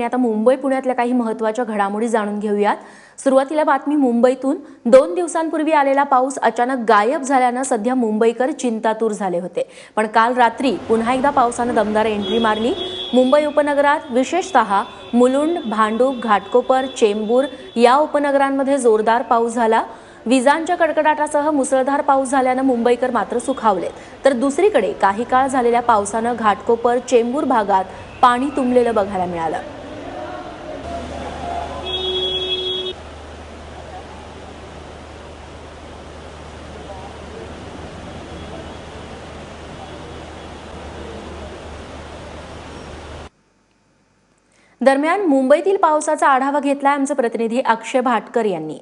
आणि आता मुंबई पुण्यातल्या काही महत्त्वाच्या घडामोडी जाणून घेऊयात. सुरुवातीला बातमी मुंबईतून. दोन दिवसांपूर्वी आलेला पाऊस अचानक गायब झाल्यानं सध्या मुंबईकर चिंतातूर झाले होते. पण काल रात्री पुन्हा एकदा पावसानं दमदार एंट्री मारली. मुंबई उपनगरात विशेषतः मुलुंड भांडूप घाटकोपर चेंबूर या उपनगरांमध्ये जोरदार पाऊस झाला. विजांच्या कडकडाटासह मुसळधार पाऊस झाल्यानं मुंबईकर मात्र सुखावलेत. तर दुसरीकडे काही काळ झालेल्या पावसानं घाटकोपर चेंबूर भागात पाणी तुंबलेलं बघायला मिळालं. दरम्यान मुंबईतील पावसाचा आढावा घेतला आमचे प्रतिनिधी अक्षय भाटकर यांनी.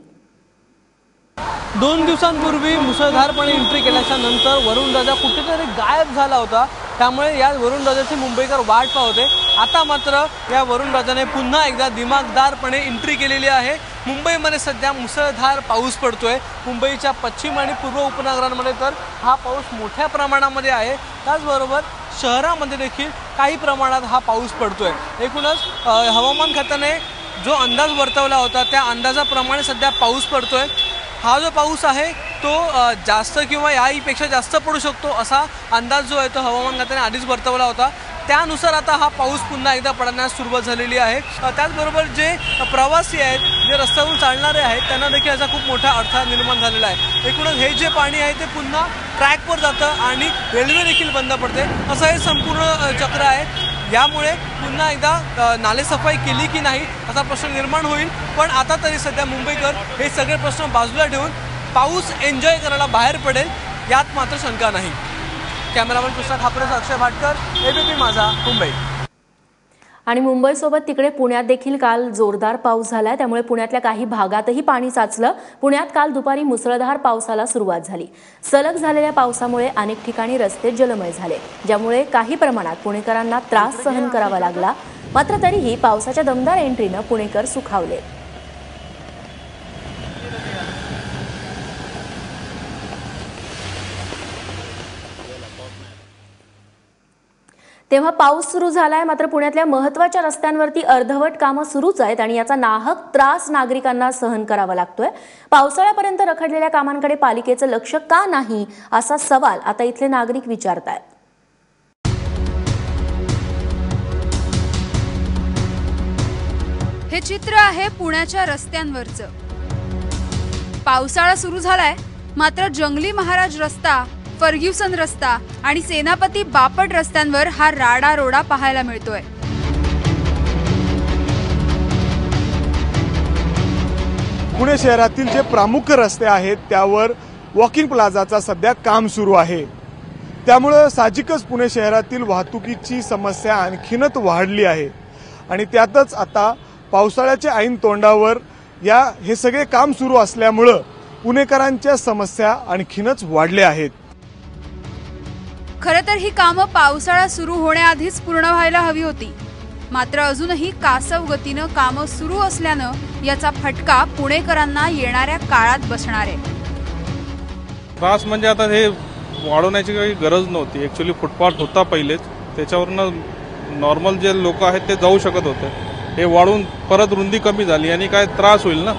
दोन दिवसांपूर्वी मुसळधारपणे एंट्री केल्याच्यानंतर वरुण राजा कुठेतरी गायब झाला होता. त्यामुळे या वरुण राजाची मुंबईकर वाट पाहते होते. आता मात्र या वरुण राजाने पुन्हा एकदा दिमागदारपणे एंट्री केलेली आहे. मुंबईमध्ये सध्या मुसळधार पाऊस पडतोय. मुंबईच्या पश्चिम आणि पूर्व उपनगरांमध्ये तर हा पाऊस मोठ्या प्रमाणामध्ये आहे. त्याचबरोबर शहरामध्ये देखील काही प्रमाणात हा पाऊस पडतोय. एकूणच हवामान खात्याने जो अंदाज वर्तवला होता त्या अंदाजाप्रमाणे सध्या पाऊस पडतोय. हा जो पाऊस आहे तो जास्त किंवा याहीपेक्षा जास्त पडू शकतो असा अंदाज जो आहे तो हवामान खात्याने आधीच वर्तवला होता. त्यानुसार आता हा पाऊस पुन्हा एकदा पडण्यास सुरुवात झालेली आहे. त्याचबरोबर जे प्रवासी आहेत जे रस्त्यावरून चालणारे आहेत त्यांना देखील याचा खूप मोठा अडथळा निर्माण झालेला आहे. एकूणच हे जे पाणी आहे ते पुन्हा ट्रॅकवर जातं आणि रेल्वे देखील बंद पडते. असं हे संपूर्ण चक्र आहे. यामुळे पुन्हा एकदा नालेसफाई केली की नाही असा प्रश्न निर्माण होईल. पण आता तरी सध्या मुंबईकर हे सगळे प्रश्न बाजूला ठेवून पाऊस एन्जॉय करायला बाहेर पडेल यात मात्र शंका नाही. कॅमेरामन कृष्णा खापरेचा अक्षय भाटकर एबीपी माझा मुंबई. आणि मुंबईसोबत तिकडे पुण्यात देखील काल जोरदार पाऊस झाला. त्यामुळे पुण्यातल्या काही भागातही पाणी साचलं. पुण्यात काल दुपारी मुसळधार पावसाला सुरुवात झाली. सलग झालेल्या पावसामुळे अनेक ठिकाणी रस्ते जलमय झाले ज्यामुळे काही प्रमाणात पुणेकरांना त्रास सहन करावा लागला. मात्र तरीही पावसाच्या दमदार एंट्रीनं पुणेकर सुखावले. तेव्हा पाऊस सुरू झालाय मात्र पुण्यातल्या महत्त्वाच्या रस्त्यांवरती अर्धवट कामं सुरूच आहेत आणि याचा नाहक त्रास नागरिकांना सहन करावा लागतोय. पावसाळ्यापर्यंत रखडलेल्या कामांकडे पालिकेचं लक्ष का नाही असा सवाल आता इथले नागरिक विचारतायत. हे चित्र आहे पुण्याच्या रस्त्यांवरचं. पावसाळा सुरू झालाय मात्र जंगली महाराज रस्ता फर्ग्युसन रस्ता आणि सेनापती बापट रस्त्यांवर हा राडा रोडा पाहायला मिळतोय. पुणे शहरातील जे प्रामुख्य रस्ते आहेत त्यावर वॉकिंग प्लाझाचा सध्या काम सुरू आहे. त्यामुळं साहजिकच पुणे शहरातील वाहतुकीची समस्या आणखीनच वाढली आहे. आणि त्यातच आता पावसाळ्याच्या ऐन तोंडावर या हे सगळे काम सुरू असल्यामुळं पुणेकरांच्या समस्या आणखीनच वाढल्या आहेत. खरं तर ही कामं पावसाळा सुरू होण्याआधीच पूर्ण व्हायला हवी होती. मात्र अजूनही कासव गतीनं कामं सुरू असल्यानं याचा फटका पुणेकरांना येणाऱ्या काळात बसणार आहे. त्रास म्हणजे आता हे वाढवण्याची काही गरज नव्हती. ॲक्च्युली फुटपाथ होता पहिलेच. त्याच्यावरनं नॉर्मल जे लोक आहेत ते जाऊ शकत होते. हे वाढून परत रुंदी कमी झाली आणि काय त्रास होईल ना?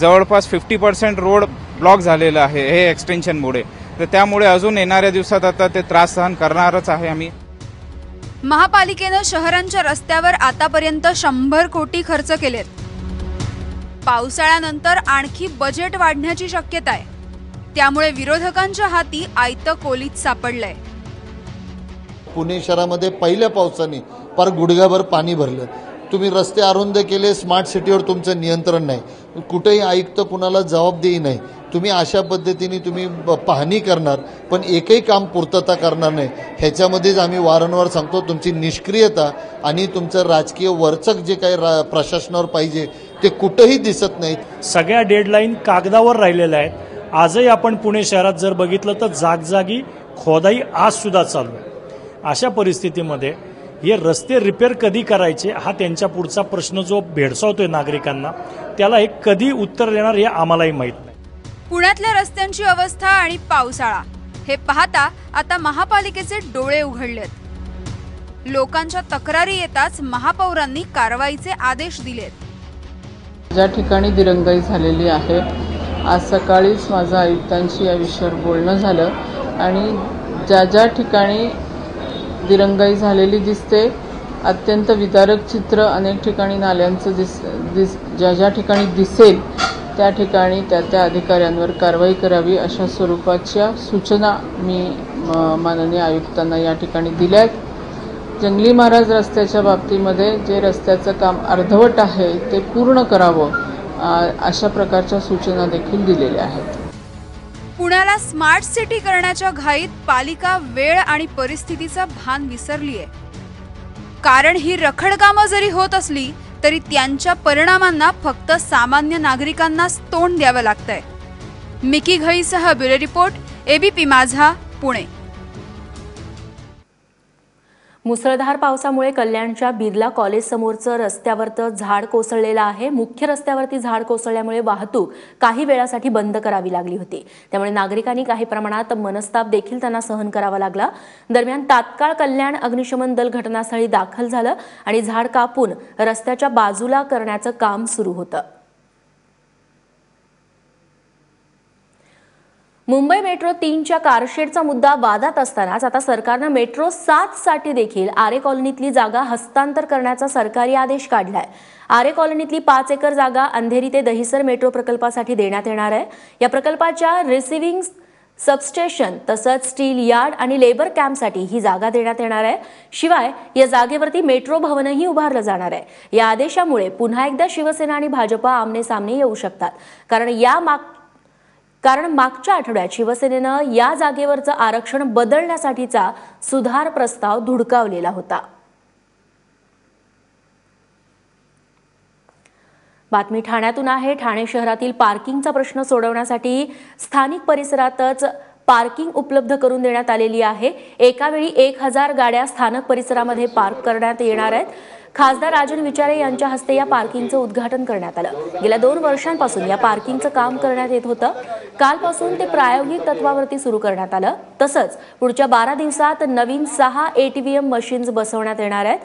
जवळपास फिफ्टी पर्सेंट रोड ब्लॉक झालेला आहे हे एक्सटेन्शनमुळे तर त्यामुळे अजून येणाऱ्या दिवसात आता ते त्रास सहन करणारच आहे आम्ही. महापालिकेनं शहरांच्या रस्त्यावर आतापर्यंत शंभर कोटी खर्च केलेत. पावसाळ्यानंतर आणखी बजेट वाढण्याची शक्यता आहे. त्यामुळे विरोधकांच्या हाती आयतं कोलीत सापडलंय. पुणे शहरामध्ये पहिल्या पावसाने पार गुडघ्याभर पाणी भरलं. तुम्ही रस्ते अरुंद केले स्मार्ट सिटीवर तुमचं नियंत्रण नाही. कुठेही आयुक्त कुणाला जबाबदेही नाही. तुम्ही अशा पद्धतीने तुम्ही पाहणी करणार पण एकही काम पूर्तता करणार नाही. ह्याच्यामध्येच आम्ही वारंवार सांगतो तुमची निष्क्रियता आणि तुमचं राजकीय वरचक जे काही रा प्रशासनावर पाहिजे ते कुठंही दिसत नाहीत. सगळ्या डेडलाईन कागदावर राहिलेल्या आहेत. आजही आपण पुणे शहरात जर बघितलं तर जागजागी खोदाई आजसुद्धा चालू आहे. अशा परिस्थितीमध्ये हे रस्ते रिपेअर कधी करायचे हा त्यांच्या पुढचा प्रश्न जो भेडसावतोय नागरिकांना त्याला हे कधी उत्तर देणार हे आम्हालाही माहीत नाही. पुण्यातल्या रस्त्यांची अवस्था आणि पावसाळा हे पाहता आता महापालिकेचे डोळे उघडलेत. लोकांच्या तक्रारी येताच महापौरांनी कारवाईचे आदेश दिलेत. ज्या ठिकाणी दिरंगाई झालेली आहे आज सकाळीच माझं आयुक्तांशी या विषयावर बोलणं झालं आणि ज्या ज्या ठिकाणी दिरंगाई झालेली दिसते अत्यंत विदारक चित्र अनेक ठिकाणी नाल्यांचं दिस दिस ज्या ज्या ठिकाणी दिसेल त्या ठिकाणी त्या त्या अधिकाऱ्यांवर कारवाई करावी अशा स्वरूपाच्या सूचना मी म, माननीय आयुक्तांना या ठिकाणी दिल्या आहेत. जंगली महाराज रस्त्याच्या बाबतीमध्ये जे रस्त्याचं काम अर्धवट आहे ते पूर्ण करावं अशा प्रकारच्या सूचना देखील दिलेल्या आहेत. पुण्याला स्मार्ट सिटी करण्याच्या घाईत पालिका वेळ आणि परिस्थितीचं भान विसरली आहे कारण ही रखडकामं जरी होत असली तरी त्यांच्या परिणामांना फक्त सामान्य नागरिकांनाच तोंड द्यावं लागतंय. Mickey घईसह bureau report ABP Majha Pune. मुसळधार पावसामुळे कल्याणच्या बिर्ला कॉलेज समोरचं रस्त्यावरचं झाड कोसळलेलं आहे. मुख्य रस्त्यावरती झाड कोसळल्यामुळे वाहतूक काही वेळासाठी बंद करावी लागली होती. त्यामुळे नागरिकांनी काही प्रमाणात मनस्ताप देखील त्यांना सहन करावा लागला. दरम्यान तात्काळ कल्याण अग्निशमन दल घटनास्थळी दाखल झालं आणि झाड कापून रस्त्याच्या बाजूला करण्याचं काम सुरू होतं. मुंबई मेट्रो तीनच्या कारशेडचा मुद्दा वादात असतानाच आता सरकारनं मेट्रो सात साठी देखील आरे कॉलनीतली जागा हस्तांतर करण्याचा सरकारी आदेश काढलाय. आरे कॉलनीतली पाच एकर जागा अंधेरी ते दहिसर मेट्रो प्रकल्पासाठी देण्यात येणार आहे. या प्रकल्पाच्या रिसिव्हिंग सबस्टेशन तसंच स्टील यार्ड आणि लेबर कॅम्पसाठी ही जागा देण्यात येणार आहे. शिवाय या जागेवरती मेट्रो भवनही उभारलं जाणार आहे. या आदेशामुळे पुन्हा एकदा शिवसेना आणि भाजपा आमने सामने येऊ शकतात. कारण या माग कारण मागच्या आठवड्यात शिवसेनेनं या जागेवरचं आरक्षण बदलण्यासाठीचा सुधार प्रस्ताव धुडकावलेला होता. बातमी ठाण्यातून आहे. ठाणे शहरातील पार्किंगचा प्रश्न सोडवण्यासाठी स्थानिक परिसरातच पार्किंग उपलब्ध करून देण्यात आलेली आहे. एकावेळी एक हजार गाड्या स्थानक परिसरामध्ये पार्क करण्यात येणार आहेत. खासदार राजन विचारे यांच्या हस्ते या पार्किंगचं उद्घाटन करण्यात आलं. गेल्या दोन वर्षांपासून या पार्किंगचं काम करण्यात येत होतं. कालपासून ते प्रायोगिक तत्वावरती सुरू करण्यात आलं. तसंच पुढच्या बारा दिवसात नवीन सहा एटीव्हीएम मशीन्स बसवण्यात येणार आहेत.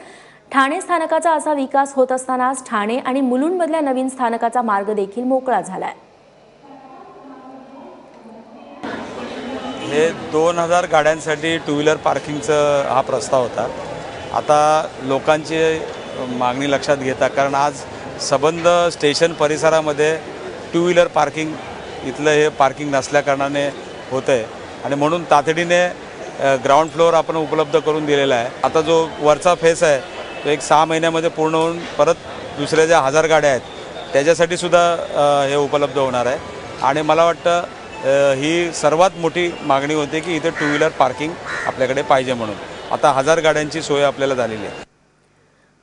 ठाणे स्थानकाचा असा विकास होत असतानाच ठाणे आणि मुलुंडमधल्या नवीन स्थानकाचा मार्ग देखील मोकळा झालाय. हे दोन हजार गाड्यांसाठी टू व्हीलर पार्किंगचं हा प्रस्ताव होता. आता लोकांची मागणी लक्षात घेता कारण आज सबंध स्टेशन परिसरामध्ये टू व्हीलर पार्किंग इथलं हे पार्किंग नसल्याकारणाने होतं आहे आणि म्हणून तातडीने ग्राउंड फ्लोअर आपण उपलब्ध करून दिलेला आहे. आता जो वरचा फेस आहे तो एक सहा महिन्यामध्ये पूर्ण होऊन परत दुसऱ्या ज्या हजार गाड्या आहेत त्याच्यासाठी सुद्धा हे उपलब्ध होणार आहे. आणि मला वाटतं ही सर्वात मोठी मागणी होती की इथे टू व्हीलर पार्किंग आपल्याकडे पाहिजे म्हणून. आता हजार गाड्यांची सोय आपल्याला झालेली आहे.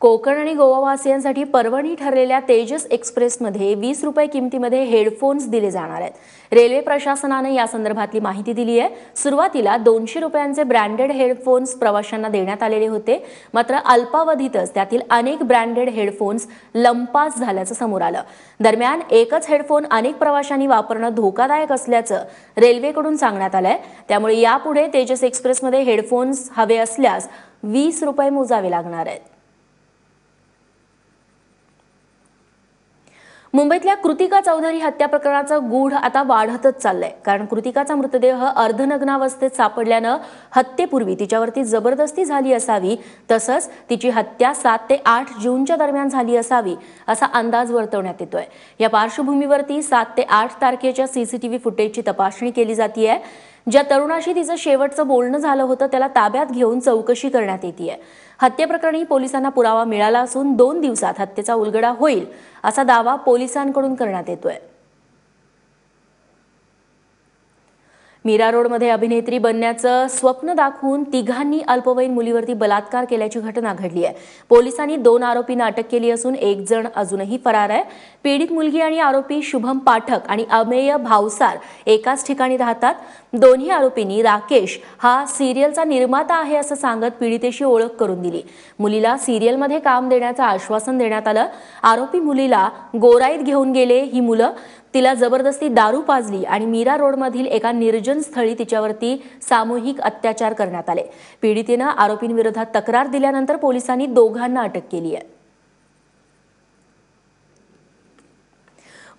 कोकण आणि गोवावासियांसाठी पर्वणी ठरलेल्या तेजस एक्सप्रेसमध्ये वीस रुपये किमतीमध्ये हेडफोन्स दिले जाणार आहेत. रेल्वे प्रशासनानं या संदर्भातली माहिती दिली आहे. सुरुवातीला दोनशे रुपयांचे ब्रँडेड हेडफोन्स प्रवाशांना देण्यात आलेले होते. मात्र अल्पावधीतच त्यातील अनेक ब्रँडेड हेडफोन्स लंपास झाल्याचं समोर आलं. दरम्यान एकच हेडफोन अनेक प्रवाशांनी वापरणं धोकादायक असल्याचं रेल्वेकडून सांगण्यात आलंय. त्यामुळे यापुढे तेजस एक्सप्रेसमध्ये हेडफोन्स हवे असल्यास वीस रुपये मोजावे लागणार आहेत. मुंबईतल्या कृतिका चौधरी हत्या प्रकरणाचं गूढ आता वाढतच चाललंय. कारण कृतिकाचा मृतदेह अर्धनग्नावस्थेत सापडल्यानं हत्येपूर्वी तिच्यावरती जबरदस्ती झाली असावी तसंच तिची हत्या सात ते आठ जूनच्या दरम्यान झाली असावी असा अंदाज वर्तवण्यात येतोय. या पार्श्वभूमीवरती सात ते आठ तारखेच्या सीसीटीव्ही फुटेजची तपासणी केली जाते ज्या तरुणाशी तिचं शेवटचं बोलणं झालं होतं त्याला ताब्यात घेऊन चौकशी करण्यात येते हत्येप्रकरणी पोलिसांना पुरावा मिळाला असून दोन दिवसात हत्येचा उलगडा होईल असा दावा पोलिसांकडून करण्यात येतोय. मीरा रोडमध्ये अभिनेत्री बनण्याचं स्वप्न दाखवून तिघांनी अल्पवयीन मुलीवरती बलात्कार केल्याची घटना घडली आहे. पोलिसांनी दोन आरोपींना अटक केली असून एक जण अजूनही फरार आहे. पीडित मुलगी आणि आरोपी शुभम पाठक आणि अमेय भावसार एकाच ठिकाणी राहतात. दोन्ही आरोपींनी राकेश हा सिरियलचा निर्माता आहे असं सांगत पीडितेशी ओळख करून दिली. मुलीला सिरियलमध्ये काम देण्याचं आश्वासन देण्यात आलं. आरोपी मुलीला गोराईत घेऊन गेले ही मुलं. तिला जबरदस्ती दारू पाजली आणि मीरा रोडमधील एका निर्जन स्थळी तिच्यावरती सामूहिक अत्याचार करण्यात आले. पीडितेनं आरोपींविरोधात तक्रार दिल्यानंतर पोलिसांनी दोघांना अटक केली आहे.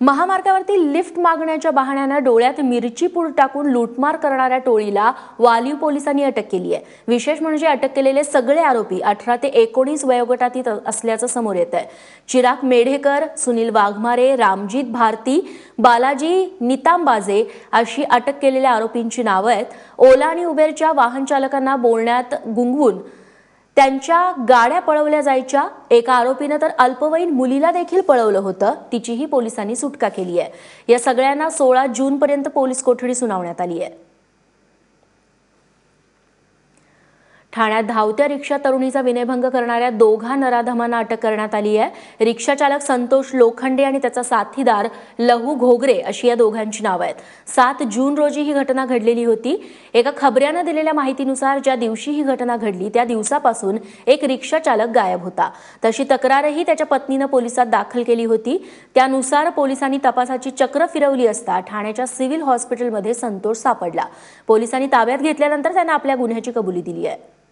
महामार्गावरती लिफ्ट मागण्याच्या बहाण्यानं डोळ्यात मिरची पूड टाकून लूटमार करणाऱ्या टोळीला वालीव पोलिसांनी अटक केली आहे. विशेष म्हणजे अटक केलेले सगळे आरोपी अठरा ते एकोणीस वयोगटातील असल्याचं समोर येत आहे चिराग मेढेकर सुनील वाघमारे रामजीत भारती बालाजी नितांबाजे अशी अटक केलेल्या आरोपींची नावं आहेत. ओला आणि उबेरच्या वाहन चालकांना बोलण्यात गुंगवून त्यांच्या गाड्या पळवल्या जायच्या. एका आरोपीनं तर अल्पवयीन मुलीला देखील पळवलं होतं. तिचीही पोलिसांनी सुटका केली आहे. या सगळ्यांना सोळा जून पर्यंत पोलीस कोठडी सुनावण्यात आली आहे. ठाण्यात धावत्या रिक्षा तरुणीचा विनयभंग करणाऱ्या दोघा नराधमांना अटक करण्यात आली आहे. रिक्षा चालक संतोष लोखंडे आणि त्याचा साथीदार लहू घोगरे अशी या दोघांची नावं आहेत. सात जून रोजी ही घटना घडलेली होती. एका खबऱ्यानं दिलेल्या माहितीनुसार ज्या दिवशी ही घटना घडली त्या दिवसापासून एक रिक्षा चालक गायब होता. तशी तक्रारही त्याच्या पत्नीनं पोलिसात दाखल केली होती. त्यानुसार पोलिसांनी तपासाची चक्र फिरवली असता ठाण्याच्या सिव्हिल हॉस्पिटलमध्ये संतोष सापडला. पोलिसांनी ताब्यात घेतल्यानंतर त्यांना आपल्या गुन्ह्याची कबुली दिली आहे.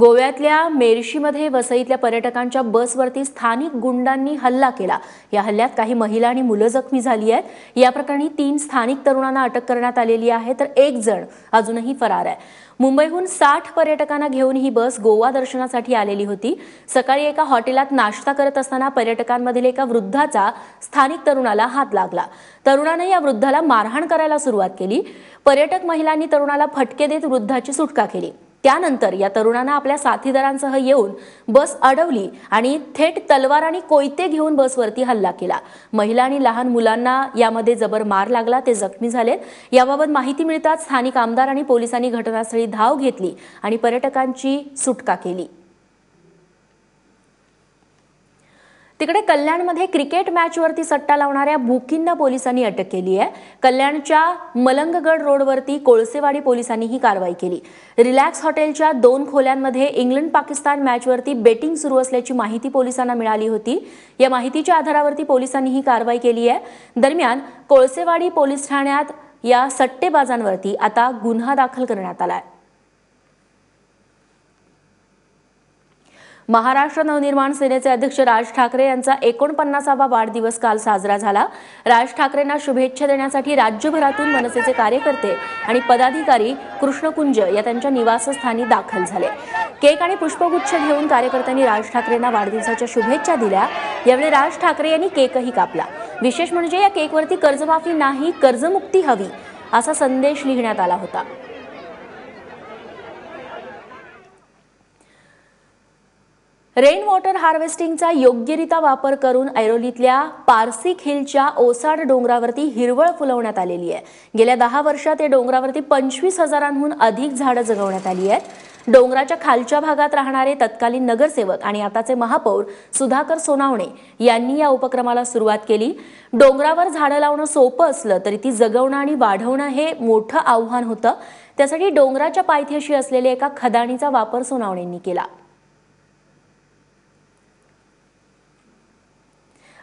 गोव्यातल्या मेर्शीमध्ये वसईतल्या पर्यटकांच्या बसवरती स्थानिक गुंडांनी हल्ला केला. या हल्ल्यात काही महिला आणि मुलं जखमी झाली आहेत. या प्रकरणी तीन स्थानिक तरुणांना अटक करण्यात आलेली आहे तर एक जण अजूनही फरार आहे. मुंबईहून साठ पर्यटकांना घेऊन ही बस गोवा दर्शनासाठी आलेली होती. सकाळी एका हॉटेलात नाश्ता करत असताना पर्यटकांमधील एका वृद्धाचा स्थानिक तरुणाला हात लागला. तरुणाने या वृद्धाला मारहाण करायला सुरुवात केली. पर्यटक महिलांनी तरुणाला फटके देत वृद्धाची सुटका केली. त्यानंतर या तरुणांना आपल्या साथीदारांसह येऊन बस अडवली आणि थेट तलवार आणि कोयते घेऊन बसवरती हल्ला केला. महिला आणि लहान मुलांना यामध्ये जबर मार लागला ते जखमी झाले याबाबत माहिती मिळताच स्थानिक आमदार आणि पोलिसांनी घटनास्थळी धाव घेतली आणि पर्यटकांची सुटका केली. तिकडे कल्याणमध्ये क्रिकेट मॅचवरती सट्टा लावणाऱ्या भूकींना पोलिसांनी अटक केली आहे. कल्याणच्या मलंगगड रोडवरती कोळसेवाडी पोलिसांनी ही कारवाई केली. रिलॅक्स हॉटेलच्या दोन खोल्यांमध्ये इंग्लंड पाकिस्तान मॅचवरती बेटिंग सुरू असल्याची माहिती पोलिसांना मिळाली होती. या माहितीच्या आधारावरती पोलिसांनी ही कारवाई केली आहे. दरम्यान कोळसेवाडी पोलीस ठाण्यात या सट्टेबाजांवरती आता गुन्हा दाखल करण्यात आला आहे. महाराष्ट्र नवनिर्माण सेनेचे अध्यक्ष राज ठाकरे यांचा एकोणपन्नासावा वाढदिवस काल साजरा झाला. राज ठाकरेंना शुभेच्छा देण्यासाठी राज्यभरातून मनसेचे कार्यकर्ते आणि पदाधिकारी कृष्णकुंज या त्यांच्या निवासस्थानी दाखल झाले. केक आणि पुष्पगुच्छ घेऊन कार्यकर्त्यांनी राज ठाकरेंना वाढदिवसाच्या शुभेच्छा दिल्या. यावेळी राज ठाकरे यांनी केकही कापला. विशेष म्हणजे या केकवरती कर्जमाफी नाही कर्जमुक्ती हवी असा संदेश लिहिण्यात आला होता. रेन वॉटर हार्वेस्टिंगचा योग्यरित्या वापर करून ऐरोलीतल्या पारसिक हिलच्या ओसाड डोंगरावरती हिरवळ फुलवण्यात आलेली आहे. गेल्या दहा वर्षात या डोंगरावरती पंचवीस हजारांहून अधिक झाडं जगवण्यात आली आहेत. डोंगराच्या खालच्या भागात राहणारे तत्कालीन नगरसेवक आणि आताचे महापौर सुधाकर सोनावणे यांनी या उपक्रमाला सुरुवात केली. डोंगरावर झाडं लावणं सोपं असलं तरी ती जगवणं आणि वाढवणं हे मोठं आव्हान होतं. त्यासाठी डोंगराच्या पायथ्याशी असलेल्या एका खदाणीचा वापर सोनावणेंनी केला.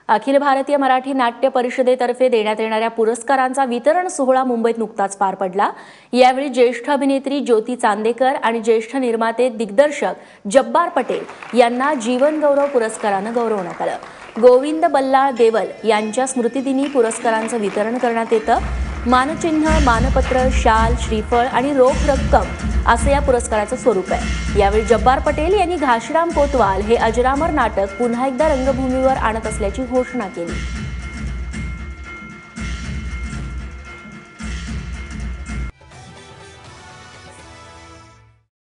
अखिल भारतीय मराठी नाट्य परिषदेतर्फे देण्यात येणाऱ्या पुरस्कारांचा वितरण सोहळा मुंबईत नुकताच पार पडला. यावेळी ज्येष्ठ अभिनेत्री ज्योती चांदेकर आणि ज्येष्ठ निर्माते दिग्दर्शक जब्बार पटेल यांना जीवनगौरव पुरस्कारानं गौरवण्यात आलं. गोविंद बल्लाळ देवल यांच्या स्मृतिदिनी पुरस्कारांचं वितरण करण्यात येतं. मानचिन्ह मानपत्र शाल श्रीफळ आणि रोख रक्कम असं या पुरस्काराचं स्वरूप आहे. यावेळी जब्बार पटेल यांनी घाशीराम कोतवाल हे अजरामर नाटक पुन्हा एकदा रंगभूमीवर आणत असल्याची घोषणा केली.